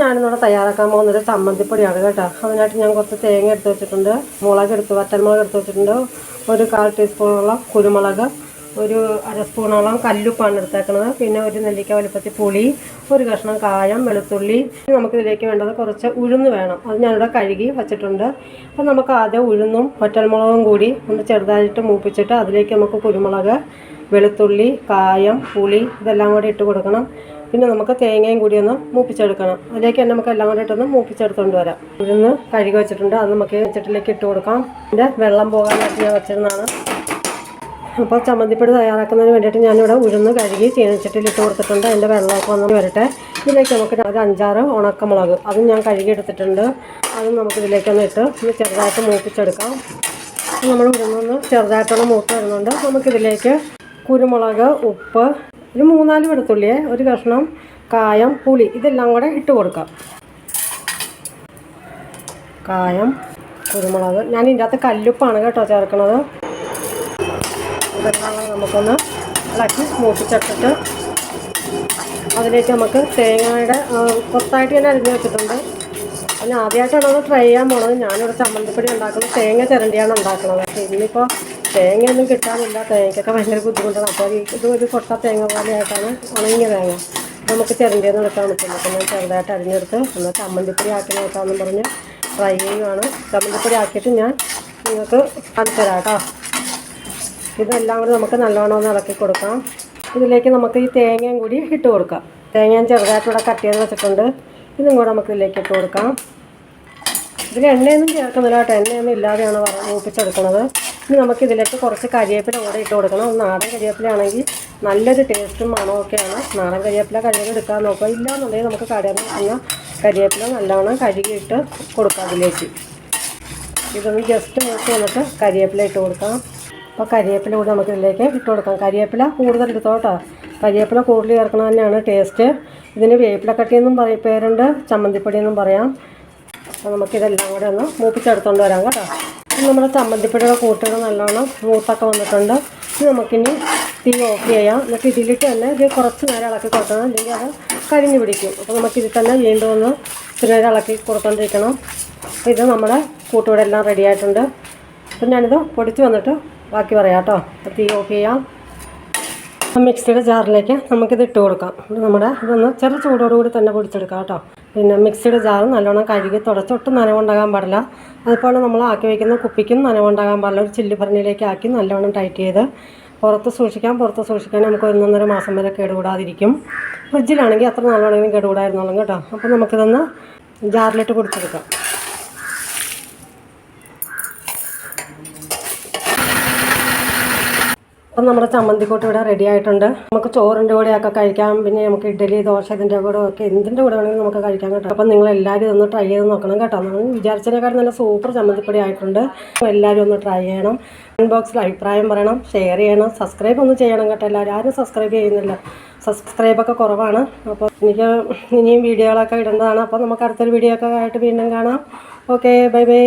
ഞാനിന്നിവിടെ തയ്യാറാക്കാൻ പോകുന്നത് ചമ്മന്തിപ്പൊടിയാണ് കേട്ടോ. അതിനായിട്ട് ഞാൻ കുറച്ച് തേങ്ങ എടുത്ത് വെച്ചിട്ടുണ്ട്. മുളക് എടുത്ത് വറ്റൽമുളക് എടുത്ത് വെച്ചിട്ടുണ്ട്. ഒരു കാൽ ടീസ്പൂണോളം കുരുമുളക് ഒരു അര സ്പൂണോളം കല്ലുപ്പാണ് എടുത്തേക്കുന്നത് പിന്നെ ഒരു നെല്ലിക്ക വലുപ്പത്തിൽ പുളി ഒരു കഷ്ണം കായം വെളുത്തുള്ളി. നമുക്കിതിലേക്ക് വേണ്ടത് കുറച്ച് ഉഴുന്ന് വേണം. അത് ഞാനിവിടെ കഴുകി വെച്ചിട്ടുണ്ട്. അപ്പം നമുക്ക് ആദ്യം ഉഴുന്നും വറ്റൽമുളകും കൂടി ഒന്ന് ചെറുതായിട്ട് മൂപ്പിച്ചിട്ട് അതിലേക്ക് നമുക്ക് കുരുമുളക് വെളുത്തുള്ളി കായം പുളി ഇതെല്ലാം കൂടി ഇട്ട് കൊടുക്കണം. പിന്നെ നമുക്ക് തേങ്ങയും കൂടി ഒന്ന് മൂപ്പിച്ചെടുക്കണം. അതിലേക്ക് തന്നെ നമുക്ക് എല്ലാം കൂടെ ഇട്ടൊന്ന് മൂപ്പിച്ചെടുത്തുകൊണ്ട് വരാം. ഉഴുന്ന് കഴുകി വെച്ചിട്ടുണ്ട്. അത് നമുക്ക് ചട്ടിലേക്ക് ഇട്ട് കൊടുക്കാം. ഇതിന്റെ വെള്ളം പോകാനായിട്ട് ഞാൻ വെച്ചിരുന്നതാണ്. അപ്പോൾ ചമ്മന്തിപ്പൊടി തയ്യാറാക്കുന്നതിന് വേണ്ടിയിട്ട് ഞാനിവിടെ ഉഴുന്ന് കഴുകി ചീനച്ചട്ടിയിൽ ഇട്ട് കൊടുത്തിട്ടുണ്ട്. അതിന്റെ വെള്ളമൊക്കെ വന്ന് വരട്ടെ. ഇതിലേക്ക് നമുക്ക് ഒരു അഞ്ചാറ് ഉണക്കമുളക് അതും ഞാൻ കഴുകി എടുത്തിട്ടുണ്ട്. അതും നമുക്ക് ഇതിലേക്കൊന്ന് ഇട്ട് ഒന്ന് ചെറുതായിട്ട് മൂപ്പിച്ചെടുക്കാം. നമ്മൾ ഉഴുന്നൊന്ന് ചെറുതായിട്ടൊന്ന് മൂത്ത് വരുന്നുണ്ട്. നമുക്കിതിലേക്ക് കുരുമുളക് ഉപ്പ് ഒരു മൂന്നാൽ വെളുത്തുള്ളിയെ ഒരു കഷ്ണം കായം പുളി ഇതെല്ലാം കൂടെ ഇട്ട് കൊടുക്കാം. കായം കുരുമുളക്. ഞാൻ ഇതിന്റെ അകത്ത് കല്ലുപ്പാണ് കേട്ടോ ചേർക്കുന്നത് ഇതെല്ലാം നമുക്കൊന്ന് ഇളക്കി മൂപ്പിച്ചെടുത്തിട്ട് അതിലേക്ക് നമുക്ക് തേങ്ങയുടെ കൊത്തായിട്ട് ഞാൻ അരിഞ്ഞ് വെച്ചിട്ടുണ്ട്. പിന്നെ ആദ്യമായിട്ടാണ് അത് ട്രൈ ചെയ്യാൻ പോണത്. ഞാനിവിടെ ചമ്മന്തിപ്പൊടി ഉണ്ടാക്കുന്നത്. തേങ്ങ ചിരണ്ടിയാണ് ഉണ്ടാക്കുന്നത്. ഇന്നിപ്പോൾ തേങ്ങയൊന്നും കിട്ടാനില്ല. തേങ്ങയ്ക്കൊക്കെ ഭയങ്കര ബുദ്ധിമുട്ടാണ്. അപ്പോൾ ഇത് ഒരു കൊട്ട തേങ്ങ പോലെ ആയിട്ടാണ് ഉണങ്ങിയ തേങ്ങ. നമുക്ക് ചിരണ്ടിയൊന്നും എടുക്കാൻ പറ്റില്ല. അപ്പോൾ ഞാൻ ചെറുതായിട്ട് അരിഞ്ഞെടുത്ത് എന്നാൽ ചമ്മന്തിപ്പൊടി ആക്കി നോക്കാമെന്ന് പറഞ്ഞ് ഫ്രൈ ചെയ്യുവാണ്. ചമ്മന്തിപ്പൊടി ആക്കിയിട്ട് ഞാൻ നിങ്ങൾക്ക് കാണിച്ചു തരാം കേട്ടോ. ഇതെല്ലാം കൂടി നമുക്ക് നല്ലോണം ഒന്ന് ഇളക്കി കൊടുക്കാം. ഇതിലേക്ക് നമുക്ക് ഈ തേങ്ങയും കൂടി ഇട്ട് കൊടുക്കാം. തേങ്ങയും ചെറുതായിട്ടിവിടെ ചെറുതായിട്ട് കട്ട് ചെയ്ത് വെച്ചിട്ടുണ്ട്. ഇതും കൂടെ നമുക്ക് ഇതിലേക്ക് ഇട്ട് കൊടുക്കാം. ഇതിൽ എണ്ണയൊന്നും ചേർക്കുന്നില്ല കേട്ടോ. എണ്ണയൊന്നും ഇല്ലാതെയാണ് മൂപ്പിച്ചെടുക്കുന്നത് ഇനി നമുക്ക് ഇതിലേക്ക് കുറച്ച് കരിവേപ്പില കൂടെ ഇട്ട് കൊടുക്കണം. നാടൻ കരിവേപ്പിലയാണെങ്കിൽ നല്ലൊരു ടേസ്റ്റും മണമൊക്കെയാണ് നാടൻ കരിവേപ്പില കഴുകി എടുക്കാൻ നോക്കുക. ഇല്ല എന്നുണ്ടെങ്കിൽ നമുക്ക് കടയിൽ നിന്ന് കരിവേപ്പില നല്ലവണ്ണം കഴുകിയിട്ട് കൊടുക്കാം അതിലേക്ക്. ഇതൊന്ന് ജസ്റ്റ് നോക്കി വന്നിട്ട് കരിവേപ്പില ഇട്ട് കൊടുക്കാം. അപ്പോൾ കരിവേപ്പില കൂടെ നമുക്ക് ഇതിലേക്ക് ഇട്ട് കൊടുക്കാം. കരിവേപ്പില കൂടുതൽ എടുത്തോട്ടോ കരിവേപ്പില കൂടുതൽ ചേർക്കണം തന്നെയാണ് ടേസ്റ്റ് ഇതിന് വേപ്പിലക്കട്ടി എന്നും പറയും പേരുണ്ട്. ചമ്മന്തിപ്പൊടി എന്നും പറയാം. അപ്പോൾ നമുക്കിതെല്ലാം കൂടെ ഒന്ന് മൂപ്പിച്ചെടുത്തോണ്ട് വരാം കേട്ടോ. നമ്മുടെ ചമ്മന്തിപ്പൊടിയുടെ കൂട്ടുകൾ നല്ലോണം മൂത്തൊക്കെ വന്നിട്ടുണ്ട്. ഇത് നമുക്കിനി തീ ഓഫ് ചെയ്യാം. എന്നിട്ട് ഇതിലിട്ട് തന്നെ ഇത് കുറച്ച് നേരം ഇളക്കി കൊടുക്കണം. അല്ലെങ്കിൽ അത് കരിഞ്ഞു പിടിക്കും. അപ്പോൾ നമുക്കിതിൽ തന്നെ വീണ്ടും ഒന്ന് ഇത്തിരി നേരം ഇളക്കി കൊടുത്തോണ്ടിരിക്കണം. അപ്പോൾ ഇത് നമ്മുടെ കൂട്ടുകൂടെ എല്ലാം റെഡി ആയിട്ടുണ്ട്. അപ്പം ഞാനിത് പൊടിച്ച് വന്നിട്ട് ബാക്കി പറയാം കേട്ടോ. അപ്പോൾ തീ ഓഫ് ചെയ്യാം. മിക്സിയുടെ ജാറിലേക്ക് നമുക്കിത് ഇട്ട് കൊടുക്കാം. നമ്മുടെ ഇതൊന്ന് ചെറു ചൂടോടുകൂടി തന്നെ പൊടിച്ചെടുക്കാം കേട്ടോ. പിന്നെ മിക്സിയുടെ ജാറ് നല്ലോണം കഴുകി തുടച്ചൊട്ടും നനവുണ്ടാകാൻ പാടില്ല. അതുപോലെ നമ്മൾ ആക്കി വയ്ക്കുന്ന കുപ്പിക്കും നനവുണ്ടാകാൻ പാടില്ല. ഒരു ചില്ലി ഭരണിയിലേക്ക് ആക്കി നല്ലവണ്ണം ടൈറ്റ് ചെയ്ത് പുറത്ത് സൂക്ഷിക്കാം. പുറത്ത് സൂക്ഷിക്കാൻ നമുക്ക് ഒന്നൊന്നര മാസം വരെ കേടുകൂടാതിരിക്കും. ഫ്രിഡ്ജിലാണെങ്കിൽ അത്ര നാളാണെങ്കിലും കേടുകൂടായിരുന്നോളും കേട്ടോ. അപ്പോൾ നമുക്കിതൊന്ന് ജാറിലിട്ട് പൊടിച്ചെടുക്കാം അപ്പം നമ്മുടെ ചമ്മന്തിക്കൂട്ട് ഇവിടെ റെഡി ആയിട്ടുണ്ട്. നമുക്ക് ചോറിന്റെ കൂടെയൊക്കെ കഴിക്കാം. പിന്നെ നമുക്ക് ഇഡ്ഡലി ദോശ ഇതിന്റെ കൂടെ ഒക്കെ എന്തിന്റെ കൂടെ വേണമെങ്കിലും നമുക്ക് കഴിക്കാൻ കേട്ടോ. അപ്പം നിങ്ങൾ എല്ലാവരും ഒന്ന് ട്രൈ ചെയ്ത് നോക്കണം കേട്ടോ. നമ്മൾ വിചാരിച്ചതിനേക്കാൾ നല്ല സൂപ്പർ ചമ്മന്തിപ്പൊടി ആയിട്ടുണ്ട്. എല്ലാവരും ഒന്ന് ട്രൈ ചെയ്യണം. ബോക്സിൽ അഭിപ്രായം പറയണം ഷെയർ ചെയ്യണം സബ്സ്ക്രൈബ് ഒന്ന് ചെയ്യണം കേട്ടോ എല്ലാവരും. ആരും സബ്സ്ക്രൈബ് ചെയ്യുന്നില്ല. സബ്സ്ക്രൈബൊക്കെ കുറവാണ്. അപ്പോൾ എനിക്ക് ഇനിയും വീഡിയോകളൊക്കെ ഇടേണ്ടതാണ്. അപ്പോൾ നമുക്ക് അടുത്തൊരു വീഡിയോ ഒക്കെ ആയിട്ട് വീണ്ടും കാണാം. Okay bye bye